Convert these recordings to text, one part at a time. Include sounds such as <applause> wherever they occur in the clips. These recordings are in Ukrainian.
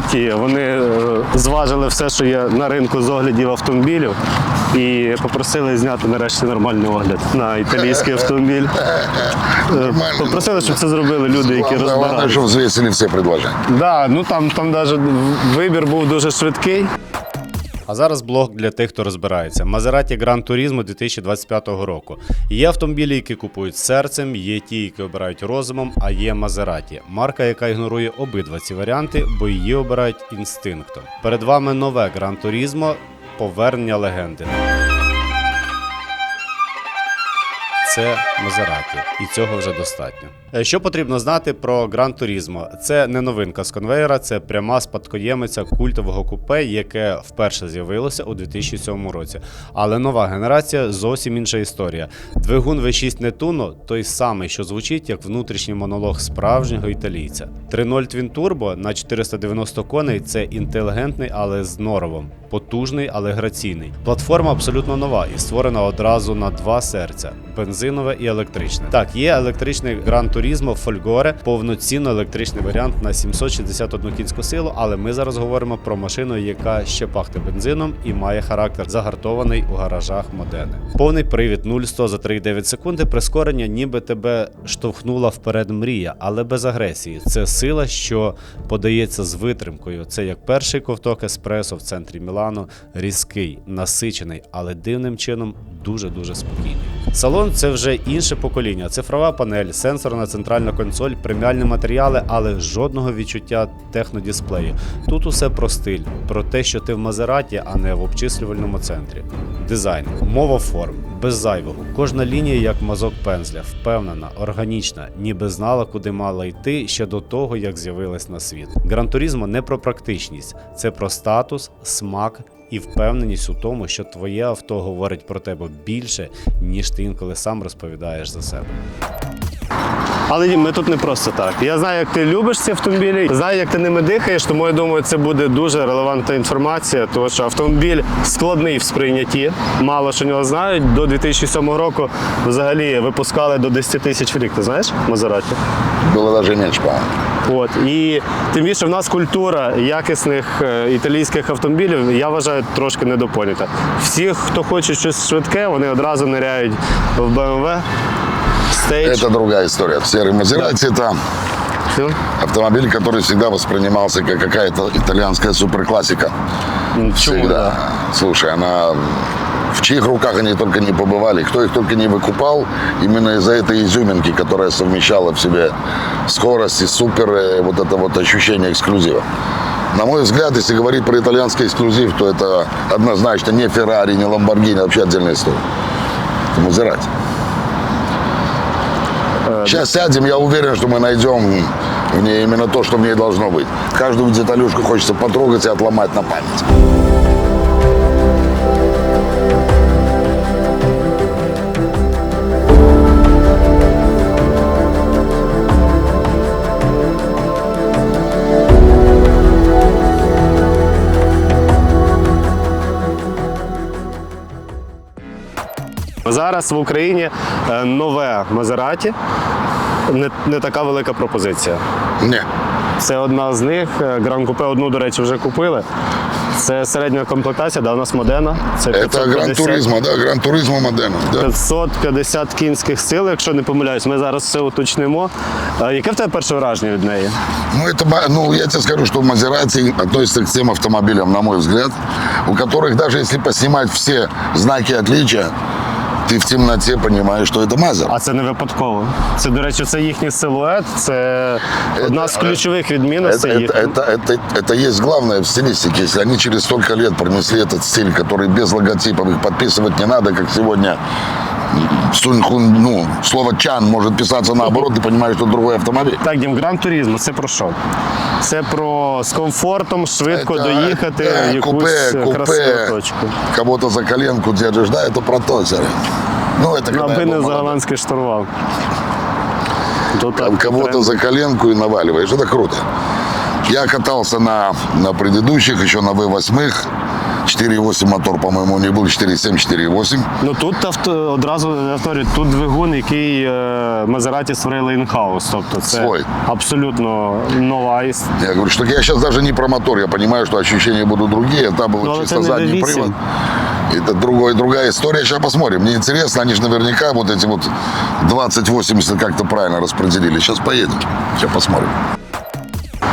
зібрались вони е, зважили все, що є на ринку з оглядів автомобілів, і попросили зняти нарешті нормальний огляд на італійський автомобіль. Е, Попросили, щоб це зробили люди, які розбирали. главное, розбираються. что все предложили. Да, ну там, там навіть вибір був дуже швидкий. А зараз блог для тих, хто розбирається. Мазераті Гран Турізмо 2025 року. Є автомобілі, які купують серцем, є ті, які обирають розумом, а є Мазераті. Марка, яка ігнорує обидва ці варіанти, бо її обирають інстинктом. Перед вами нове Гран Турізмо, – повернення легенди. Це Мазераті, і цього вже достатньо. Е, Що потрібно знати про Gran Turismo? Це не новинка з конвейера, це пряма спадкоємиця культового купе, яке вперше з'явилося у 2007 році. Але нова генерація зовсім інша історія. Двигун V6 Netuno той самий, що звучить як внутрішній монолог справжнього італійця. 3.0 Twin Turbo на 490 коней це інтелігентний, але з норовом. Потужний, але граційний. Платформа абсолютно нова і створена одразу на два серця: бензинове і електричне. Так, є електричний Gran Turismo Folgore, повноцінно електричний варіант на 761 кінську силу, але ми зараз говоримо про машину, яка ще пахне бензином і має характер загартований у гаражах Модени. Повний привід 0-100 за 3,9 секунди. Прискорення, ніби тебе штовхнула вперед мрія, але без агресії. Це сила, що подається з витримкою. Це як перший ковток еспресо в центрі Мілану, різкий, насичений, але дивним чином дуже дуже спокійний. Салон це вже інше покоління. Цифрова панель, сенсорна центральна консоль, преміальні матеріали, але жодного відчуття технодисплею. Тут усе про стиль, про те, що ти в Мазераті, а не в обчислювальному центрі. Дизайн, мова форм, без зайвого. Кожна лінія як мазок пензля, впевнена, органічна, ніби знала, куди мала йти ще до того, як з'явилась на світ. Грантурізмо не про практичність, це про статус, смак і впевненість у тому, що твоє авто говорить про тебе більше, ніж ти інколи сам розповідаєш за себе. Але ми тут не просто так. Я знаю, як ти любиш ці автомобілі, знаю, як ти ними дихаєш, тому я думаю, це буде дуже релевантна інформація, тому що автомобіль складний в сприйнятті. Мало що нього знають. До 2007 року взагалі випускали до 10 тисяч в рік. Ти знаєш Мазераті? Даже меньше, по-моему. От і тим більше в нас культура якісних е, італійських автомобілів, я вважаю, трошки недопонята. Всі, хто хоче щось швидке, вони одразу ниряють в BMW, Stage. Это другая история. Серый Мазерати это Все. автомобиль, который всегда воспринимался как какая-то итальянская суперклассика. Чому, Всегда. да. Слушай, она в чьих руках они только не побывали, кто их только не выкупал, именно из-за этой изюминки, которая совмещала в себе скорость и супер, э, вот это вот ощущение эксклюзива. На мой взгляд, если говорить про итальянский эксклюзив, то это однозначно не Феррари, не Ламборгини, вообще отдельная история. Это Мазерати. Сейчас сядем, я уверен, что мы найдем в ней именно то, что в ней должно быть. Каждую деталюшку хочется потрогать и отломать на память. Зараз в Україні е, нове Мазераті. Не, не така велика пропозиція. Не. Це одна з них. Е, Гран Купе одну, до речі, вже купили. Це середня комплектація, да, у нас Модена. Це Это Гран 550, Туризмо, да, Гран Туризмо Модена. Да. 550 кінських сил, якщо не помиляюсь. Ми зараз все уточнимо. Е, Яке в тебе перше враження від неї? Ну, это, ба- ну, я тебе скажу, что Мазерати относится к тем автомобилям, на мой взгляд, у которых даже если поснимать все знаки отличия, ты в темноте понимаешь, что это Мазер. А це не випадково. Це, до речі, це їхній силует, це одна з Е, ключових Это, відмінностей. їх. это, это, это, это есть главное в стилистике. Если они через столько лет пронесли этот стиль, который без логотипов их подписывать не надо, как сегодня Суньхун, ну, слово Чан может писаться наоборот, ты понимаешь, что другой автомобиль. Так, Дім, Гран Турізмо, це про що? Це про з комфортом швидко Это, доїхати да, в якусь купе, красиву купе, точку. кого-то за коленку держишь, да, это про то, Серый. Ну, это когда Аби я не был за молодой. голландський штурвал. То Там так, кого-то треба. за коленку и наваливаешь. Это круто. Я катался на, на предыдущих, еще на V8. 4.8 мотор, по-моему, у них был 4.7, 4.8. Ну тут авто, одразу я повторюю, тут двигун, який е, Мазераті створили інхаус. Тобто це Свой. абсолютно нова іс- Я говорю, что я сейчас даже не про мотор, я понимаю, что ощущения будут другие, там был Ну, а чисто это не задний V8. привод. Это другой, другая история, сейчас посмотрим. Мне интересно, они же наверняка вот эти вот 20-80 как-то правильно распределили. Сейчас поедем, сейчас посмотрим.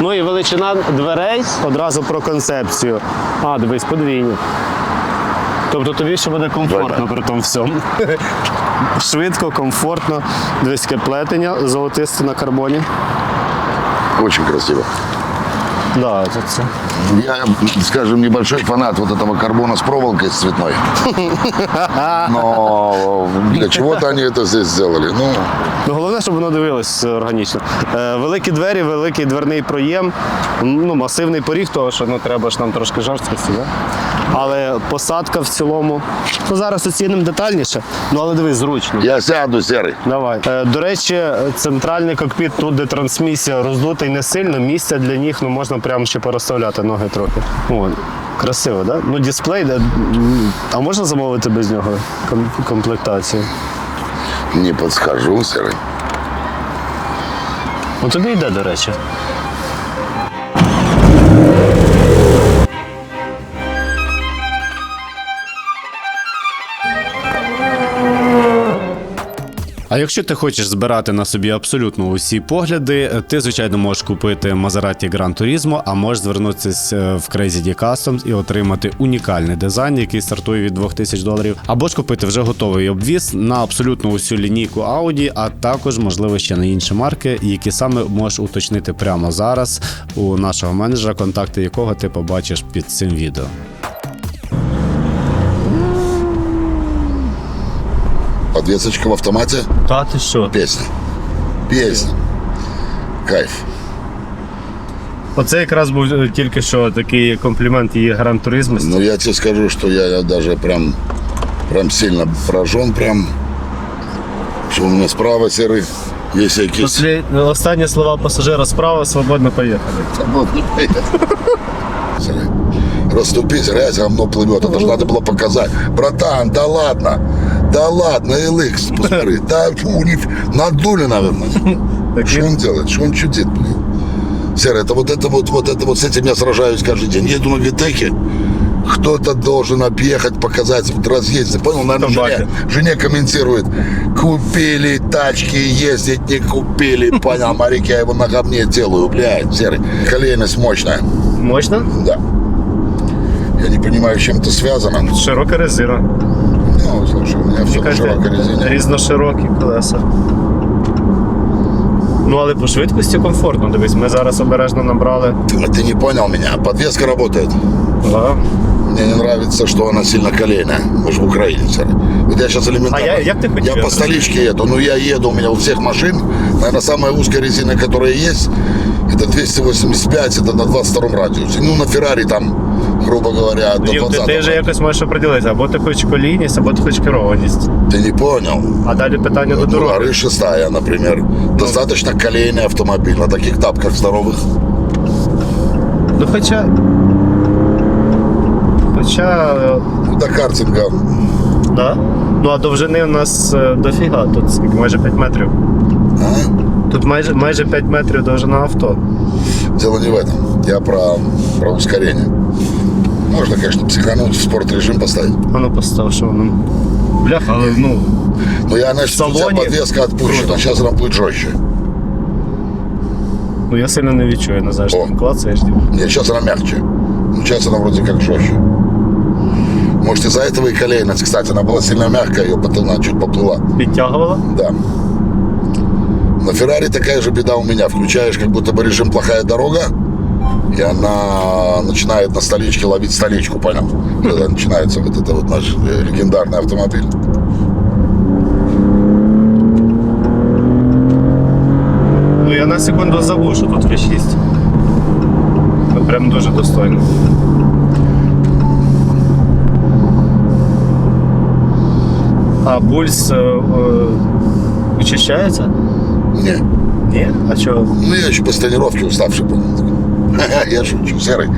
Ну і величина дверей одразу про концепцію. А, дивись, подвійні. Тобто тобі ще буде комфортно при тому всьому. <laughs> Швидко, комфортно. Дивись, плетення золотисте на карбоні. Очень красиво. Да, это все. Я, скажем, небольшой фанат вот этого карбона с проволокой с цветной. Но для чего-то они это здесь сделали. Ну, Ну, головне, щоб воно дивилось органічно. Е, великі двері, великий дверний проєм, м, ну, масивний поріг, того, що ну, треба ж нам трошки жорсткості. Да? Але посадка в цілому. Ну, зараз оцінимо детальніше, ну але дивись, зручно. я сяду, серый. Давай. Е, До речі, центральний кокпіт, тут, де трансмісія роздутий не сильно, місця для ніг ну, можна прямо ще порозставляти ноги трохи. О, красиво, так? Да? Ну, дисплей, де, а можна замовити без нього ком- комплектацію? Не подскажу, серый. Ну тобі йде, до речі. А якщо ти хочеш збирати на собі абсолютно усі погляди, ти звичайно можеш купити Maserati Gran Turismo, а можеш звернутися е, в Crazy D Customs і отримати унікальний дизайн, який стартує від 2000 доларів, або ж купити вже готовий обвіз на абсолютно усю лінійку Audi, а також можливо ще на інші марки, які саме можеш уточнити прямо зараз у нашого менеджера, контакти якого ти побачиш під цим відео. Подвесочка в автомате. Та ти що? Песня. Песня. Кайф. Оце якраз був е, тільки що такий комплімент її гран туризму. Но я тебе скажу, что я, я даже прям, прям сильно поражен, прям, что у меня справа серый есть якийсь... Останні слова пасажира справа свободно поїхали. Вот, не поехал. Серый, Расступись, грязь, говно плывет. Это же надо было показать. Братан, да ладно. Да ладно, LX, посмотри. Да, фу, не- надули, наверное. <laughs> Что он делает? Что он чудит, блин? Серый, это вот это вот, вот это вот с этим я сражаюсь каждый день. Еду на Витеке, кто-то должен объехать, показать вот разъезды. Понял, наверное, жене, жене комментирует. Купили тачки, ездить не купили. <laughs> Понял, Марик, я его на говне делаю, блядь, серый. Колейность мощная, Мощно? да. Я не понимаю, с чем это связано. Широка резина Ну, слушай, у меня все на широкой резине. Різноширокі колеса. Ну, але по швидкості комфортно. Дивись, ми зараз обережно набрали. Ты, ты не понял меня. Подвеска работает. Да. Мне не нравится, что она сильно колейная. Мы же в Украине, серый. Вот я сейчас элементарно... А я- як ты хотел? Я по столичке еду. Ну, я еду, у меня у всех машин. Наверное, самая узкая резина, которая есть, это 285, это на 22 радиусе. Ну, на Феррари там, грубо говоря, до Дім, ти, 20 ти вже якось можеш оприділитися, або ти хочеш колійність, або ти хочеш керованість. Ты не понял? А далі питання до Ну, дороги. горы шестая, например. Достаточно колейный автомобиль на таких тапках здоровых. Ну хоча. Хоча. е, Ну, до картинга. Да. Ну а довжини у нас е, дофіга, тут скільки майже 5 метрів. А? Тут майже майже 5 метрів довжина авто. Дело не в этом. Я про, про ускорение. Можно, конечно, психануть, в спорт-режим поставить. А ну постав, що воно. Бляха, але ну. Но я, значит, у тебя салоне подвеска отпущена, сейчас она будет жестче. Ну я сильно не відчую, не знаю, що О. там клацаєш. Нет, сейчас она мягче. Ну, сейчас она вроде как жестче. Может, из-за этого и колейность, кстати, она была сильно мягкая, ее потом она чуть поплыла. Підтягувала. Да. На Феррари такая же беда у меня. Включаешь как будто бы режим плохая дорога, и она начинает на столичке ловить столичку, понял? Когда начинается вот это вот наш э, легендарный автомобиль. Ну я на секунду забув, що тут V6. Ну прям дуже достойно. А пульс е, е, вичищається? Не. Ні? А чого? Ну, я еще после тренировки уставший был. <laughs> Я шучу, серый.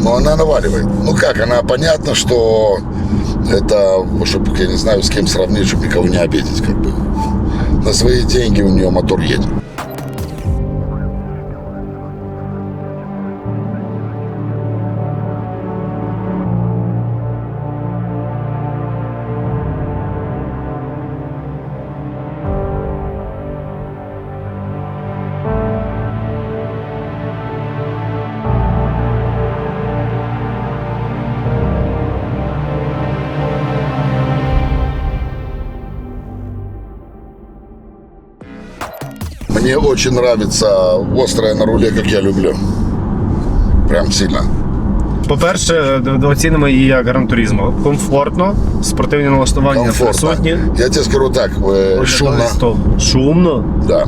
Но она наваливает. Ну как, она понятно, что это, чтобы я не знаю, с кем сравнить, чтобы никого не обидеть, как бы. На свои деньги у нее мотор едет. Очень нравится острое на руле, как я люблю. Прям сильно. По-перше, оцінимо її як гран-туризмо. Комфортно, спортивні налаштування Комфортно. присутні. Я тебе скажу так, э, шумно. Шумно. да.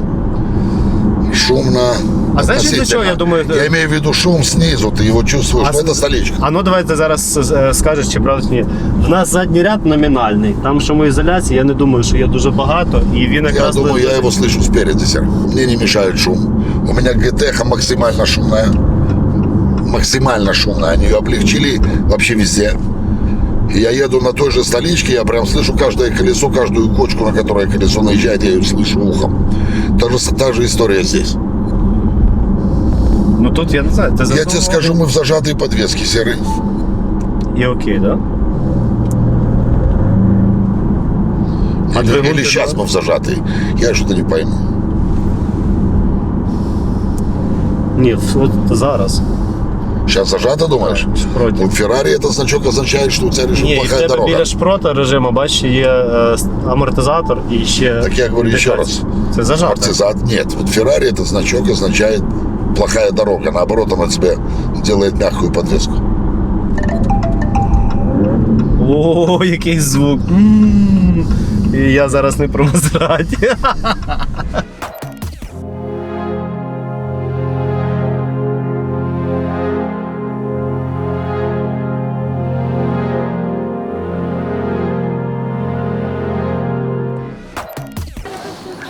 Шумно. А знаешь, из-за относительно. чего, я думаю, это- Я имею в виду шум снизу, ты его чувствуешь. А Ну, с- это столичка. А ну давай ти зараз е, скажеш, чи правда чи ні. У нас задній ряд номінальний. Там шумоізоляції, я не думаю, що є дуже багато. І він Я якраз думаю, лежить- я его слышу спереди, сэр. Мне не мешает шум. У меня ГТХ максимально шумная. Максимально шумная. Они ее облегчили вообще везде. И я еду на той же столичке, я прям слышу каждое колесо, каждую кочку, на которое колесо наезжает, я ее слышу ухом. Та же, та же история здесь. Ну тут я не знаю. Ти Я задумав? тебе скажу, мы в зажатой подвеске, серый. І окей, да? А Или, двигун или ты сейчас дал? мы в зажатой. Я что-то не пойму. Ні, от зараз. Сейчас зажато, думаешь? Проти. Ну, в Феррари это значок означает, что у тебя решил Ні, і в плохая тебе дорога. біля шпрота режиму, бачиш, є е, амортизатор і ще. Так я говорю еще індикація. раз. Це зажато. Амортизат нет. Вот Феррари этот значок означает плохая дорога. Наоборот, она тебе делает мягкую подвеску. О, який звук. М. І я зараз не про Мазераті. <laughs>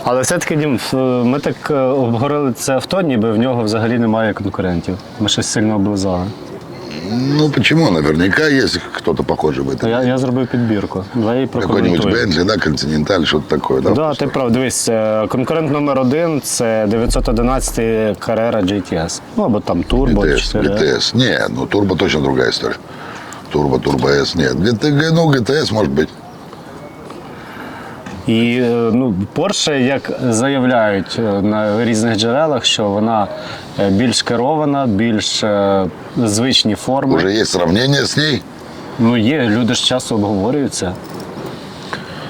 Але все-таки Дім, ми так е, обговорили це авто, ніби в нього взагалі немає конкурентів. Ми щось сильно облизали. Ну почему? Наверняка есть кто-то похожий в этом. Я, я зробив підбірку. Давай Какой-нибудь прокоментуємо. Да, Континенталь, что-то такое, да? Да, ти прав. Дивись, е, конкурент номер один це 911 Carrera GTS. Ну або там Turbo GTS, 4. GTS. Не, ну турбо точно другая история. Турбо, турбо S нет. Ну, GTS может быть. І е, ну, Porsche, як заявляють е, на різних джерелах, що вона е, більш керована, більш звичні форми. Уже есть сравнение с ней. Ну є, люди ж часто обговорюють це.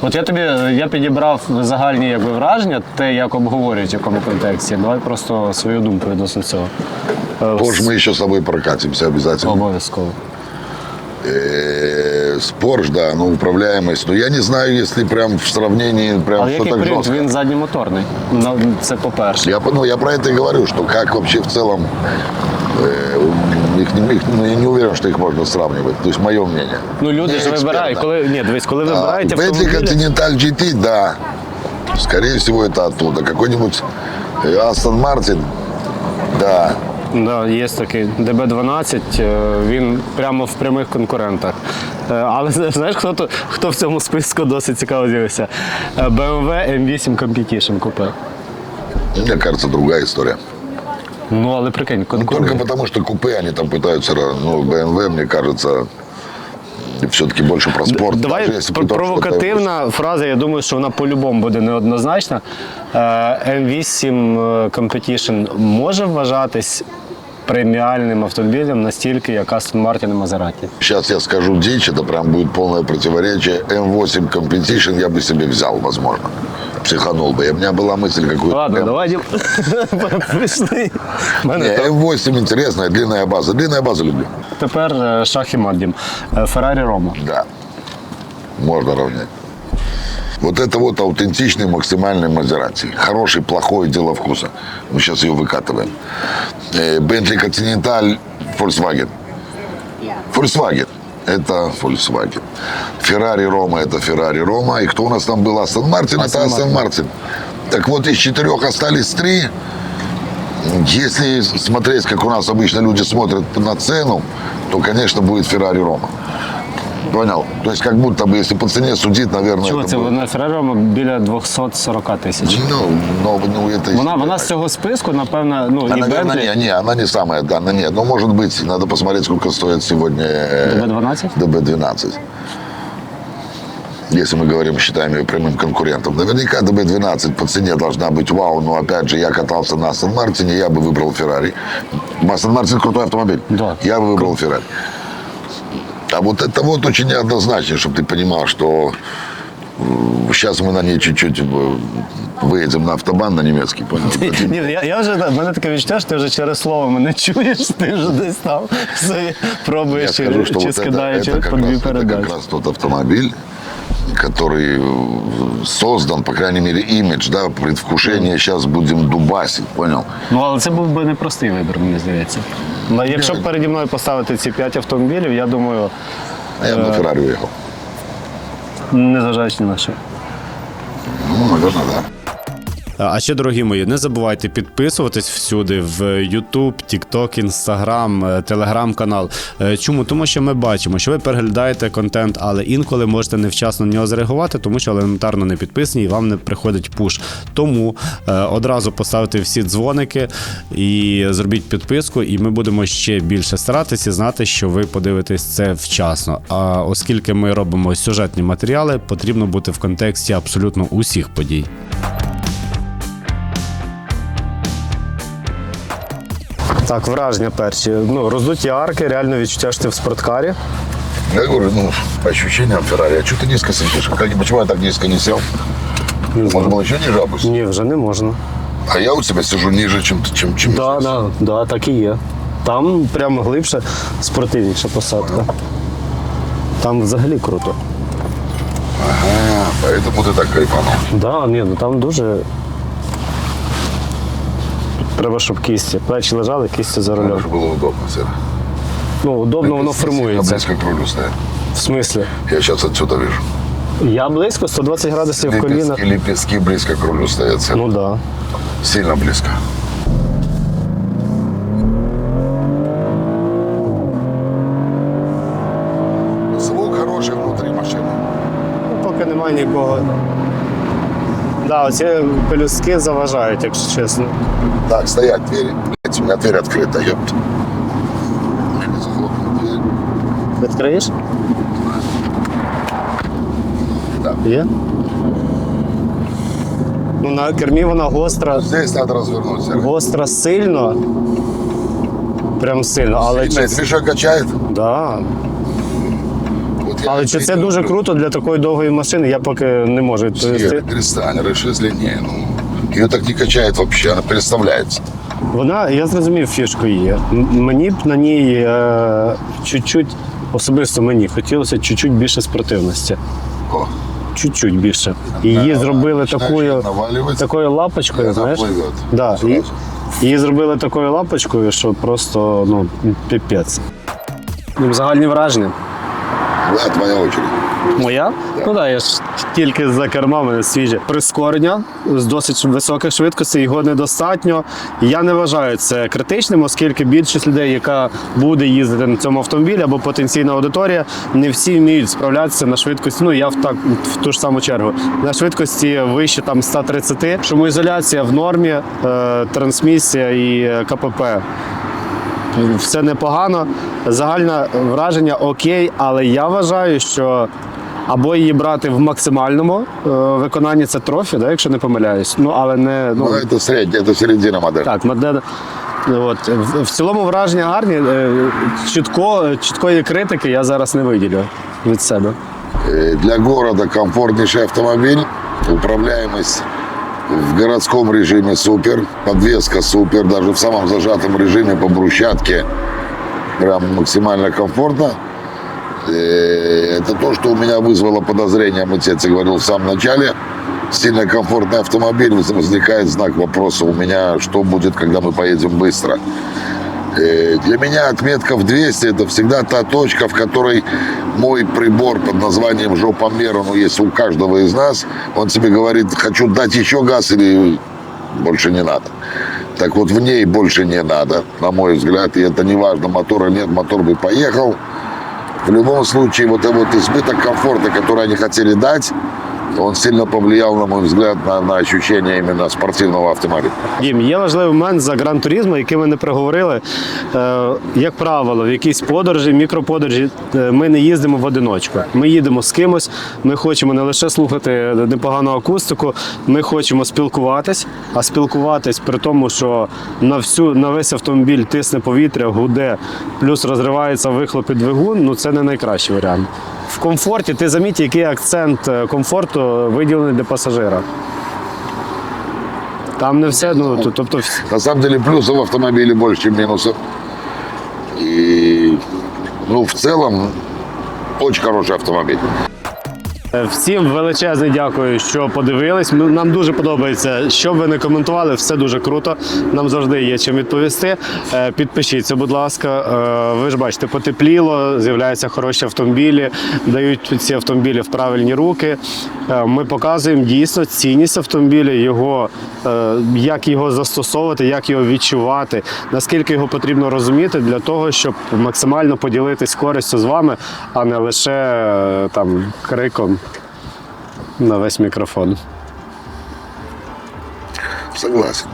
От я тобі я підібрав загальні якби, враження, те, як обговорюють в якому контексті. Давай просто свою думку відносно цього. Е, Позже мы еще с собой прокатимся обязательно. Обов'язково. Э, Спорж, да, ну управляемость. Но я не знаю, если прям в сравнении прям Але все який так принцип? жестко. Він задньомоторний. Ну, Це по-перше. Я, ну, я про это и говорю, что как вообще в целом э, их, не- их- ну, я не уверен, что их можно сравнивать. То есть мое мнение. Ну люди Не ж вибирають, экспертно. коли ні, дивись, коли А, вибирають Bentley автомобілі. Continental GT, да. Скорее всего, это оттуда. Какой-нибудь э, Aston Martin, да. Да, є такий ДБ-12, е, він прямо в прямих конкурентах. Е, Але знаєш, хто, то- хто в цьому списку досить цікаво з'явився? Е, BMW M8 Competition купив. Мені кажется, друга історія. Ну, але прикинь, Только конкурент. потому, что купе они там пытаются, ну, BMW, мне кажется, все-таки больше про спорт. Давай Даже если пр- бы там что-то- провокативна фраза, я думаю, що вона по-любому буде неоднозначна. Е, M8 Competition може вважатись преміальним автомобілем настільки, як Aston Martin і Maserati? Сейчас я скажу дичь, это прям будет полное противоречие. М8 Competition я бы себе взял, возможно. Психанул бы. И У меня была мысль какую-то. Ладно, прям- давай Дім, прийшли. В Не, Мене то- М8 интересная, длинная база. Длинная база люблю. тепер е, шах і мат, Дім. Е, Феррарі Рома. Да. Можно равнять. Вот это вот аутентичный максимальный Мазерати. Хороший, плохой, дело вкуса. Мы сейчас ее выкатываем. Э, Bentley Continental, Volkswagen. Volkswagen. Это Volkswagen. Ferrari Roma это Ferrari Roma. И кто у нас там был? Астон Мартин. Это Астон Мартин. Так вот, из четырех остались три. Если смотреть, как у нас обычно люди смотрят на цену, то, конечно, будет Феррари Рома. Понял? То есть как будто бы, если по цене судить, наверное, Чого это це будет- на Ферраро біля 240 тисяч? Ну, но, ну, это... Вона, вона з цього списку, напевно, ну, А, і наверное, Бентлі. не, не, она не самая, да, она нет. Ну, может быть, надо посмотреть, сколько стоит сегодня э, ДБ-12? ДБ-12. Если мы говорим, считаем ее прямым конкурентом. Наверняка ДБ-12 по цене должна быть вау, но опять же, я катался на Астон Мартине, я бы выбрал Феррари. Астон Мартин крутой автомобиль. Да. Я бы выбрал Феррари. А вот это вот очень неоднозначно, чтобы ты понимал, что сейчас мы на ней чуть-чуть э, выедем на автобан на немецкий, понял? <laughs> Ні, я, я вже в мене таке відчуття, що ти вже через слово мене <laughs> чуєш, ти вже десь там собі Я пробуєш чи, скажу, что чи вот это, скидаєш это, как по дві раз, это передачі. как раз тот автомобиль, который э, создан, по крайней мере, имидж, да, предвкушение, сейчас будем дубасить, понял? Ну, але це був би непростий вибір, мені здається. Ну, Якщо б переді мною поставити ці п'ять автомобілів, я думаю, А я бы на Феррари уехал. незважаючи ні на що. Ну, наверное, да. А ще, дорогі мої, не забувайте підписуватись всюди в YouTube, TikTok, Instagram, е, телеграм-канал. Е, Чому? Тому що ми бачимо, що ви переглядаєте контент, але інколи можете невчасно на нього зреагувати, тому що елементарно не підписані і вам не приходить пуш. Тому е, одразу поставте всі дзвоники і зробіть підписку, і ми будемо ще більше старатися знати, що ви подивитесь це вчасно. А оскільки ми робимо сюжетні матеріали, потрібно бути в контексті абсолютно усіх подій. Так, враження перші. Ну, роздуті арки, реально відчуття, що ти в спорткарі. Я говорю, ну, по ощущениям Феррари, а что ты низко сидишь? Как, почему я так низко не сел? Можно было еще ниже опустить? Ні, вже не можна. А я у тебя сижу ниже, чем, ты- чем, чем Да, да, да, так і є. Там прямо глибше, спортивніша посадка. Там взагалі круто. А, поэтому ты так кайфанул. Да, ні, ну там дуже. Треба, щоб кісті. Плечі лежали, кісті за рулем. Чтобы было удобно, Сера. Ну, удобно воно Я формується. близко к рулю стоят. В смислі? Я сейчас отсюда вижу. Я близько, 120 градусів в коліна. Лепестки, лепестки близко к рулю стоят. Сера. Ну так. Да. Сильно близко. Звук хороший внутри машины. Ну, поки немає нікого. Да, оці пелюстки заважають, якщо чесно. Так, стоять двери. Блять, у меня дверь захлопнуть дверь. Відкриєш? Так. Є? Ну, на кермі вона гостра, Здесь надо развернуть, Сера. гостра сильно. Прям сильно, але чи, Блядь, движок качает. да. Але чи це дуже круто для такої довгої машини, я поки не можу відповісти. перестань, длиннее. Ну, ее так не качает вообще, она переставляется. Вона, я зрозумів, фішку її. Мені б на ній е, чуть-чуть, особисто мені, хотілося чуть-чуть більше спортивності. О, Чуть-чуть більше. І її зробили такою, такою лапочкою, вона знаєш? Да, і, її зробили такою лапочкою, що просто ну, піпець. Ну, Загальні враження. Да, твоя очередь. Моя? Ну так, я ж тільки за кермами свіже. Прискорення з досить високих швидкостей, його недостатньо. Я не вважаю це критичним, оскільки більшість людей, яка буде їздити на цьому автомобілі або потенційна аудиторія, не всі вміють справлятися на швидкості. Ну я в так в ту ж саму чергу. На швидкості вище там 130, шумоізоляція в нормі, е, трансмісія і е, КПП все непогано. Загальне враження окей, але я вважаю, що або її брати в максимальному е, виконанні це трофі, да, якщо не помиляюсь. Ну але не ну Ну, это средняя, это середина модели. так, модель. От в, в цілому враження гарні. Е, Чітко, чіткої критики я зараз не виділю від себе. Э, Для города комфортнейший автомобиль, управляемость в городском режиме супер, подвеска супер, даже в самом зажатом режиме по брусчатке прям максимально комфортно. Э, Это то, что у меня вызвало подозрение, мы тебе говорил в самом начале. Сильно комфортный автомобиль, возникает знак вопроса у меня, что будет, когда мы поедем быстро. Э, Для меня отметка в 200 это всегда та точка, в которой мой прибор под названием жопомер, он есть у каждого из нас, он тебе говорит, хочу дать еще газ или больше не надо. Так вот в ней больше не надо, на мой взгляд. И это не важно, мотора нет, мотор бы поехал. В любом случае, вот этот избыток комфорта, который они хотели дать, он сильно повлиял, на мой взгляд, на, на ощущение именно спортивного автомобиля. Дім, є важливий момент за Гран Турізмо, який ми не проговорили. Е, як правило, в якійсь подорожі, мікроподорожі, е, ми не їздимо в одиночку. Ми їдемо з кимось. Ми хочемо не лише слухати непогану акустику, ми хочемо спілкуватись, а спілкуватись при тому, що на всю на весь автомобіль тисне повітря, гуде, плюс розривається вихлоп і двигун. Ну це не найкращий варіант. В комфорті ти заміть, який акцент е, комфорту виділений для пасажира. Там не все, ну то- тобто На самом деле плюсов в автомобиле больше, чем минусов. И, ну, в целом, очень хороший автомобиль. Е, Всім величезне дякую, що подивились. Ми- Нам дуже подобається. Що ви не коментували, все дуже круто. Нам завжди є чим відповісти. Е, Підпишіться, будь ласка. Е, Ви ж бачите, потепліло, з'являються хороші автомобілі, дають ці автомобілі в правильні руки. Ми показуємо дійсно цінність автомобіля, його, як його застосовувати, як його відчувати, наскільки його потрібно розуміти для того, щоб максимально поділитись користю з вами, а не лише там криком на весь мікрофон. Согласен.